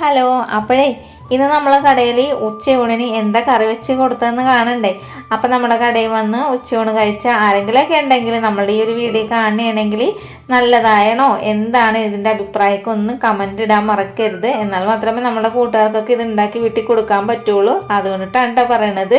Hello അപ്പോഴേ ഇന്ന് നമ്മളെ കടയിൽ ഉച്ചയൂണിന് എന്താ കറി വെച്ച് കൊടുത്തതെന്ന് കാണണ്ടേ? അപ്പം നമ്മുടെ കടയിൽ വന്ന് ഉച്ചയൂണ് കഴിച്ച ആരെങ്കിലുമൊക്കെ ഉണ്ടെങ്കിൽ നമ്മളുടെ ഈ ഒരു വീഡിയോ കാണുകയാണെങ്കിൽ നല്ലതായണോ? എന്താണ് ഇതിന്റെ അഭിപ്രായമൊക്കെ ഒന്ന് കമന്റ് ഇടാൻ മറക്കരുത്. എന്നാൽ മാത്രമേ നമ്മുടെ കൂട്ടുകാർക്കൊക്കെ ഇത് ഉണ്ടാക്കി വീട്ടിൽ കൊടുക്കാൻ പറ്റുള്ളൂ. അതുകൊണ്ടിട്ടാണ് കേട്ടോ പറയണത്.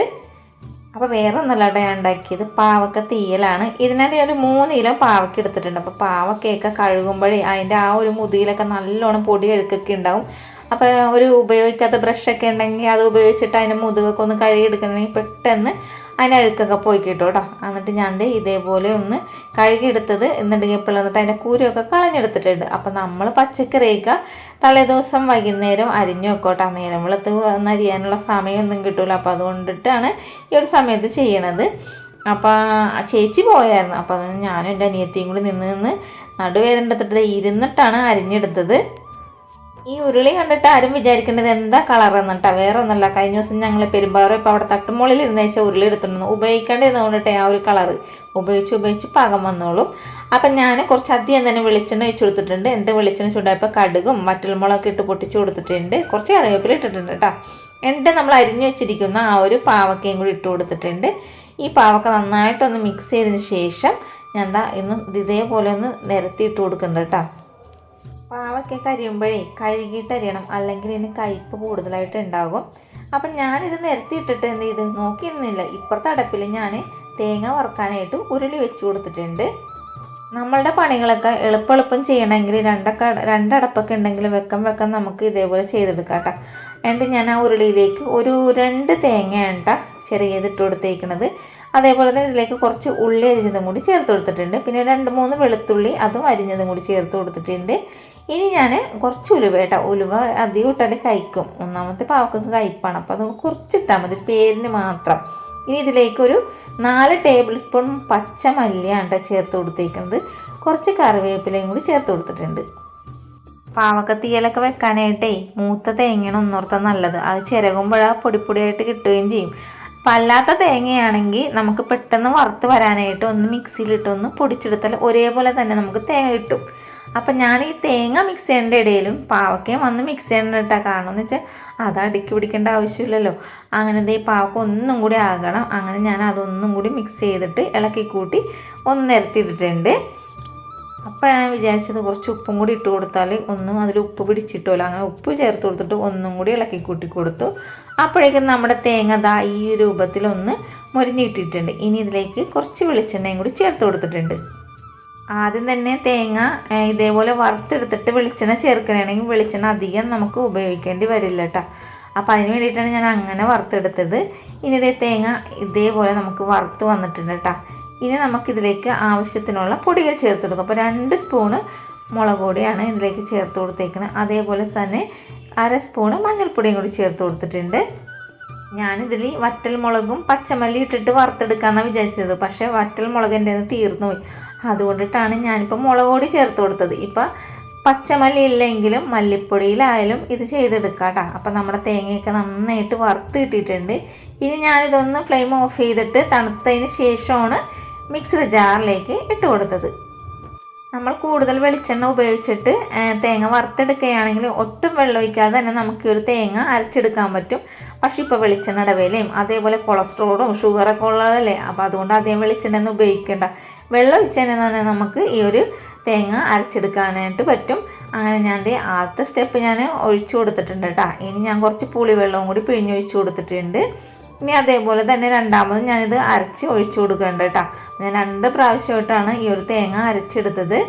അപ്പോൾ വേറെ ഒന്നല്ല കേട്ടോ ഞാൻ ഉണ്ടാക്കിയത്. പാവക്ക തീയലാണ്. ഇതിനായിട്ട് ഒരു മൂന്ന് കിലോ പാവക്ക എടുത്തിട്ടുണ്ട്. അപ്പോൾ പാവക്കയൊക്കെ കഴുകുമ്പോഴേ അതിന്റെ ആ ഒരു മുതിയിലൊക്കെ നല്ലോണം പൊടി അഴുക്കൊക്കെ ഉണ്ടാവും. അപ്പോൾ ഒരു ഉപയോഗിക്കാത്ത ബ്രഷൊക്കെ ഉണ്ടെങ്കിൽ അത് ഉപയോഗിച്ചിട്ട് അതിന്റെ മുതുകൊക്കെ ഒന്ന് കഴുകിയെടുക്കണമെങ്കിൽ പെട്ടെന്ന് അതിന്റെ അഴുക്കൊക്കെ പോയി കിട്ടും കേട്ടോ. എന്നിട്ട് ഞാൻ ദേ ഇതേപോലെ ഒന്ന് കഴുകിയെടുത്തത് എന്നിട്ട് ഇപ്പോൾ എന്നിട്ട് അതിന്റെ കൂരൊക്കെ കളഞ്ഞെടുത്തിട്ടുണ്ട്. അപ്പോൾ നമ്മൾ പച്ചക്കറിയൊക്കെ തലേദിവസം വൈകുന്നേരം അരിഞ്ഞു വെക്കോട്ടെ. നേരം വെളുത്ത് ഒന്ന് അരിയാനുള്ള സമയമൊന്നും കിട്ടില്ല അപ്പോൾ അതുകൊണ്ടിട്ടാണ് ഈ ഒരു സമയത്ത് ചെയ്യണത്. അപ്പോൾ ചേച്ചി പോയായിരുന്നു. അപ്പോൾ ഞാനും എന്റെ അനിയത്തിയും കൂടി നിന്ന് നിന്ന് നടുവേദന എടുത്തിട്ട് ഇരുന്നിട്ടാണ് അരിഞ്ഞെടുത്തത്. ഈ ഉരുളി കണ്ടിട്ട് ആരും വിചാരിക്കേണ്ടത് എന്താ കളർ എന്നിട്ടാ? വേറെ ഒന്നല്ല കഴിഞ്ഞ ദിവസം ഞങ്ങൾ പെരുമ്പാറ ഇപ്പോൾ അവിടെ തട്ടുമുള്ളിൽ ഇരുന്ന് വെച്ചാൽ ഉരുളി എടുത്തിട്ടുണ്ട്. ഉപയോഗിക്കേണ്ടത് കൊണ്ടിട്ട് ആ ഒരു കളർ ഉപയോഗിച്ച് ഉപയോഗിച്ച് പാകം വന്നോളൂ. അപ്പം ഞാൻ കുറച്ച് അധികം തന്നെ വെളിച്ചെണ്ണ വെച്ച് കൊടുത്തിട്ടുണ്ട്. എന്റെ വെളിച്ചെണ്ണ ചൂടായപ്പോൾ കടുകും വറ്റൽമുളകൊക്കെ ഇട്ട് പൊട്ടിച്ച് കൊടുത്തിട്ടുണ്ട്. കുറച്ച് കറിവേപ്പില ഇട്ടിട്ടുണ്ട് കേട്ടോ. എന്നിട്ട് നമ്മൾ അരിഞ്ഞു വെച്ചിരിക്കുന്ന ആ ഒരു പാവക്കയും കൂടി ഇട്ട് കൊടുത്തിട്ടുണ്ട്. ഈ പാവക്ക നന്നായിട്ടൊന്ന് മിക്സ് ചെയ്തതിന് ശേഷം ഞാൻ എന്താ ഇന്ന് ഇതേപോലെ ഒന്ന് നിരത്തി ഇട്ട് കൊടുക്കുന്നുണ്ട് കേട്ടോ. പാവയ്ക്കൊക്കെ അരിയുമ്പോഴേ കഴുകിയിട്ട് അരിയണം. അല്ലെങ്കിൽ ഇതിന് കയ്പ്പ് കൂടുതലായിട്ട് ഉണ്ടാകും. അപ്പം ഞാനിത് നിരത്തിയിട്ടിട്ട് എന്ത് ചെയ്ത്? നോക്കി നിന്നില്ല. ഇപ്പുറത്തെ അടപ്പിൽ ഞാൻ തേങ്ങ വറുക്കാനായിട്ട് ഉരുളി വെച്ച് കൊടുത്തിട്ടുണ്ട്. നമ്മളുടെ പണികളൊക്കെ എളുപ്പെളുപ്പം ചെയ്യണമെങ്കിൽ രണ്ടൊക്കെ രണ്ടടപ്പൊക്കെ ഉണ്ടെങ്കിൽ വെക്കം വെക്കം നമുക്ക് ഇതേപോലെ ചെയ്തെടുക്കാം കേട്ടോ. എന്നിട്ട് ഞാൻ ആ ഉരുളിയിലേക്ക് ഒരു രണ്ട് തേങ്ങയാണ് കേട്ടോ ചെറിയതിട്ട് കൊടുത്തേക്കണത്. അതേപോലെ തന്നെ ഇതിലേക്ക് കുറച്ച് ഉള്ളി അരിഞ്ഞതും കൂടി ചേർത്ത് കൊടുത്തിട്ടുണ്ട്. പിന്നെ രണ്ട് മൂന്ന് വെളുത്തുള്ളി അതും അരിഞ്ഞതും കൂടി ചേർത്ത് കൊടുത്തിട്ടുണ്ട്. ഇനി ഞാൻ കുറച്ച് ഉലുവ കേട്ടോ. ഉലുവ അധികം ഇട്ടാൽ കഴിക്കും. ഒന്നാമത്തെ പാവക്കൊക്കെ കഴിപ്പാണ്. അപ്പോൾ അത് കുറച്ചിട്ടാൽ മതി. പേരിന് മാത്രം. ഇനി ഇതിലേക്കൊരു നാല് ടേബിൾ സ്പൂൺ പച്ച മല്ലിയാണ് ചേർത്ത് കൊടുത്തേക്കുന്നത്. കുറച്ച് കറിവേപ്പിലയും കൂടി ചേർത്ത് കൊടുത്തിട്ടുണ്ട്. പാവക്ക തീയലൊക്കെ വെക്കാനായിട്ടേ മൂത്ത തേങ്ങയാണ് ഒന്നോർത്താൽ നല്ലത്. അത് ചിരകുമ്പോഴാ പൊടിപ്പൊടിയായിട്ട് കിട്ടുകയും ചെയ്യും. അപ്പം അല്ലാത്ത തേങ്ങയാണെങ്കിൽ നമുക്ക് പെട്ടെന്ന് വറുത്ത് വരാനായിട്ട് ഒന്ന് മിക്സിയിലിട്ട് ഒന്ന് പൊടിച്ചെടുത്താൽ ഒരേപോലെ തന്നെ നമുക്ക് തേങ്ങ കിട്ടും. അപ്പം ഞാൻ ഈ തേങ്ങ മിക്സ് ചെയ്യേണ്ട ഇടയിലും പാവക്കയും വന്ന് മിക്സ് ചെയ്യണ്ടിട്ടാ എന്ന് വെച്ചാൽ അത് അടുക്കി പിടിക്കേണ്ട ആവശ്യമില്ലല്ലോ. അങ്ങനെ ദേ പാവക്ക ഒന്നും കൂടി ആകണം. അങ്ങനെ ഞാൻ അതൊന്നും കൂടി മിക്സ് ചെയ്തിട്ട് ഇളക്കി കൂട്ടി ഒന്ന് നിരത്തിയിട്ടിട്ടുണ്ട്. അപ്പോഴാണ് വിചാരിച്ചത് കുറച്ച് ഉപ്പും കൂടി ഇട്ട് കൊടുത്താൽ ഒന്നും അതിൽ ഉപ്പ് പിടിച്ചിട്ടുമല്ലോ അങ്ങനെ ഉപ്പ് ചേർത്ത് കൊടുത്തിട്ട് ഒന്നും കൂടി ഇളക്കി കൂട്ടി കൊടുത്തു. അപ്പോഴേക്കും നമ്മുടെ തേങ്ങ ദാ ഈ രൂപത്തിലൊന്ന് മുരിഞ്ഞിട്ടിട്ടുണ്ട് ഇനി ഇതിലേക്ക് കുറച്ച് വെളിച്ചെണ്ണയും കൂടി ചേർത്ത് കൊടുത്തിട്ടുണ്ട്. ആദ്യം തന്നെ തേങ്ങ ഇതേപോലെ വറുത്തെടുത്തിട്ട് വെളിച്ചെണ്ണ ചേർക്കണമെങ്കിൽ വെളിച്ചെണ്ണ അധികം നമുക്ക് ഉപയോഗിക്കേണ്ടി വരില്ല കേട്ടോ അപ്പോൾ അതിന് വേണ്ടിയിട്ടാണ് ഞാൻ അങ്ങനെ വറുത്തെടുത്തത്. ഇനി ഇതേ തേങ്ങ ഇതേപോലെ നമുക്ക് വറുത്ത് വന്നിട്ടുണ്ട് കേട്ടോ ഇനി നമുക്കിതിലേക്ക് ആവശ്യത്തിനുള്ള പൊടികൾ ചേർത്ത് കൊടുക്കും. അപ്പോൾ രണ്ട് സ്പൂണ് മുളക് പൊടിയാണ് ഇതിലേക്ക് ചേർത്ത് കൊടുത്തേക്കുന്നത് അതേപോലെ തന്നെ അര സ്പൂണ് മഞ്ഞൾപ്പൊടിയും കൂടി ചേർത്ത് കൊടുത്തിട്ടുണ്ട്. ഞാനിതിൽ വറ്റൽ മുളകും പച്ചമല്ലി ഇട്ടിട്ട് വറുത്തെടുക്കാമെന്നാണ് വിചാരിച്ചത്. പക്ഷേ വറ്റൽ മുളക് എന്റെ തീർന്നു പോയി അതുകൊണ്ടിട്ടാണ് ഞാനിപ്പോൾ മുളക് പൊടി ചേർത്ത് കൊടുത്തത്. ഇപ്പം പച്ചമല്ലി ഇല്ലെങ്കിലും മല്ലിപ്പൊടിയിലായാലും ഇത് ചെയ്തെടുക്കാം കേട്ടോ അപ്പം നമ്മുടെ തേങ്ങയൊക്കെ നന്നായിട്ട് വറുത്ത് കിട്ടിയിട്ടുണ്ട്. ഇനി ഞാനിതൊന്ന് ഫ്ലെയിം ഓഫ് ചെയ്തിട്ട് തണുത്തതിന് ശേഷമാണ് മിക്സർ ജാറിലേക്ക് ഇട്ട് കൊടുത്തത്. നമ്മൾ കൂടുതൽ വെളിച്ചെണ്ണ ഉപയോഗിച്ചിട്ട് തേങ്ങ വറുത്തെടുക്കുകയാണെങ്കിൽ ഒട്ടും വെള്ളമൊഴിക്കാതെ തന്നെ നമുക്ക് ഒരു തേങ്ങ അരച്ചെടുക്കാൻ പറ്റും. പക്ഷേ ഇപ്പോൾ വെളിച്ചെണ്ണയുടെ വിലയും അതേപോലെ കൊളസ്ട്രോളും ഷുഗറൊക്കെ ഉള്ളതല്ലേ? അപ്പോൾ അതുകൊണ്ട് അധികം വെളിച്ചെണ്ണ ഒന്നും ഉപയോഗിക്കേണ്ട. വെള്ളം ഒഴിച്ചതിന് തന്നെ നമുക്ക് ഈ ഒരു തേങ്ങ അരച്ചെടുക്കാനായിട്ട് പറ്റും. അങ്ങനെ ഞാൻ ആദ്യത്തെ സ്റ്റെപ്പ് ഞാൻ ഒഴിച്ചു കൊടുത്തിട്ടുണ്ട് കേട്ടോ. ഇനി ഞാൻ കുറച്ച് പുളി വെള്ളവും കൂടി പിഴിഞ്ഞൊഴിച്ചു കൊടുത്തിട്ടുണ്ട്. ഇനി അതേപോലെ തന്നെ രണ്ടാമതും ഞാനിത് അരച്ച് ഒഴിച്ചു കൊടുക്കുന്നുണ്ട് കേട്ടോ. ഞാൻ രണ്ട് പ്രാവശ്യമായിട്ടാണ് ഈ ഒരു തേങ്ങ അരച്ചെടുത്തത്.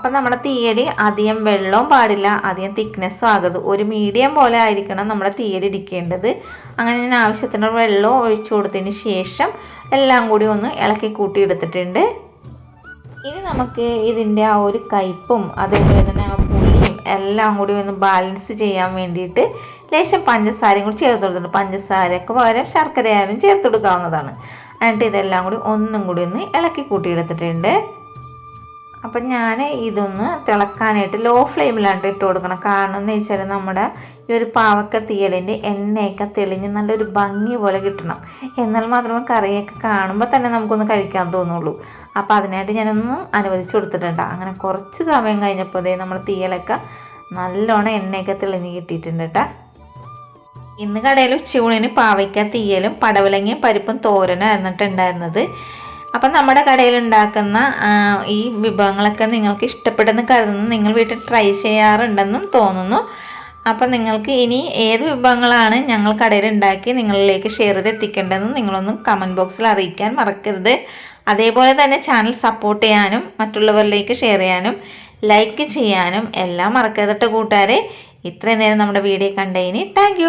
അപ്പം നമ്മുടെ തീയൽ അധികം വെള്ളവും പാടില്ല അധികം തിക്നെസ്സും ആകരുത്. ഒരു മീഡിയം പോലെ ആയിരിക്കണം നമ്മുടെ തീയൽ ഇരിക്കേണ്ടത്. അങ്ങനെ ഞാൻ ആവശ്യത്തിന് വെള്ളവും ഒഴിച്ചു കൊടുത്തതിന് ശേഷം എല്ലാം കൂടി ഒന്ന് ഇളക്കി കൂട്ടി എടുത്തിട്ടുണ്ട് ഇനി നമുക്ക് ഇതിന്റെ ആ ഒരു കയ്പും അതേപോലെ തന്നെ ആ പുളിയും എല്ലാം കൂടി ഒന്ന് ബാലൻസ് ചെയ്യാൻ വേണ്ടിയിട്ട് ലേശം പഞ്ചസാരയും കൂടി ചേർത്ത് കൊടുത്തിട്ടുണ്ട്. പഞ്ചസാരയ്ക്ക് പകരം ശർക്കരയായാലും ചേർത്ത് കൊടുക്കാവുന്നതാണ്. എന്നിട്ട് ഇതെല്ലാം കൂടി ഒന്നും കൂടി ഒന്ന് ഇളക്കി കൂട്ടിയെടുത്തിട്ടുണ്ട്. അപ്പം ഞാൻ ഇതൊന്ന് തിളക്കാനായിട്ട് ലോ ഫ്ലെയിമിലാണ് ഇട്ട് കൊടുക്കണം. കാരണം എന്ന് വെച്ചാൽ നമ്മുടെ ഈ ഒരു പാവക്ക തീയലിന്റെ എണ്ണയൊക്കെ തെളിഞ്ഞ് നല്ലൊരു ഭംഗി പോലെ കിട്ടണം. എന്നാൽ മാത്രമേ കറിയൊക്കെ കാണുമ്പോൾ തന്നെ നമുക്കൊന്ന് കഴിക്കാൻ തോന്നുള്ളൂ. അപ്പോൾ അതിനായിട്ട് ഞാനൊന്ന് അനുവദിച്ച് കൊടുത്തിട്ടുണ്ട്. അങ്ങനെ കുറച്ച് സമയം കഴിഞ്ഞപ്പോൾ ദേ നമ്മൾ തീയലൊക്കെ നല്ലോണം എണ്ണയൊക്കെ തെളിഞ്ഞ് കിട്ടിയിട്ടുണ്ട് കേട്ടോ ഇന്ന് കടയിൽ ഉച്ചയൂണിന് പാവയ്ക്ക തീയലും പടവലങ്ങയും പരിപ്പും തോരനും ആയിരുന്നിട്ടുണ്ടായിരുന്നത്. അപ്പം നമ്മുടെ കടയിൽ ഉണ്ടാക്കുന്ന ഈ വിഭവങ്ങളൊക്കെ നിങ്ങൾക്ക് ഇഷ്ടപ്പെടുന്ന കരുതുന്നു. നിങ്ങൾ വീട്ടിൽ ട്രൈ ചെയ്യാറുണ്ടെന്നും തോന്നുന്നു. അപ്പം നിങ്ങൾക്ക് ഇനി ഏത് വിഭവങ്ങളാണ് ഞങ്ങൾ കടയിൽ ഉണ്ടാക്കി നിങ്ങളിലേക്ക് ഷെയർ ചെയ്ത് എത്തിക്കേണ്ടതെന്ന് നിങ്ങളൊന്നും കമന്റ് ബോക്സിൽ അറിയിക്കാൻ മറക്കരുത്. അതേപോലെ തന്നെ ചാനൽ സപ്പോർട്ട് ചെയ്യാനും മറ്റുള്ളവരിലേക്ക് ഷെയർ ചെയ്യാനും ലൈക്ക് ചെയ്യാനും എല്ലാം മറക്കരുതിട്ട് കേട്ടോ കൂട്ടുകാരെ. ഇത്രയും നേരം നമ്മുടെ വീഡിയോ കണ്ടതിന് താങ്ക്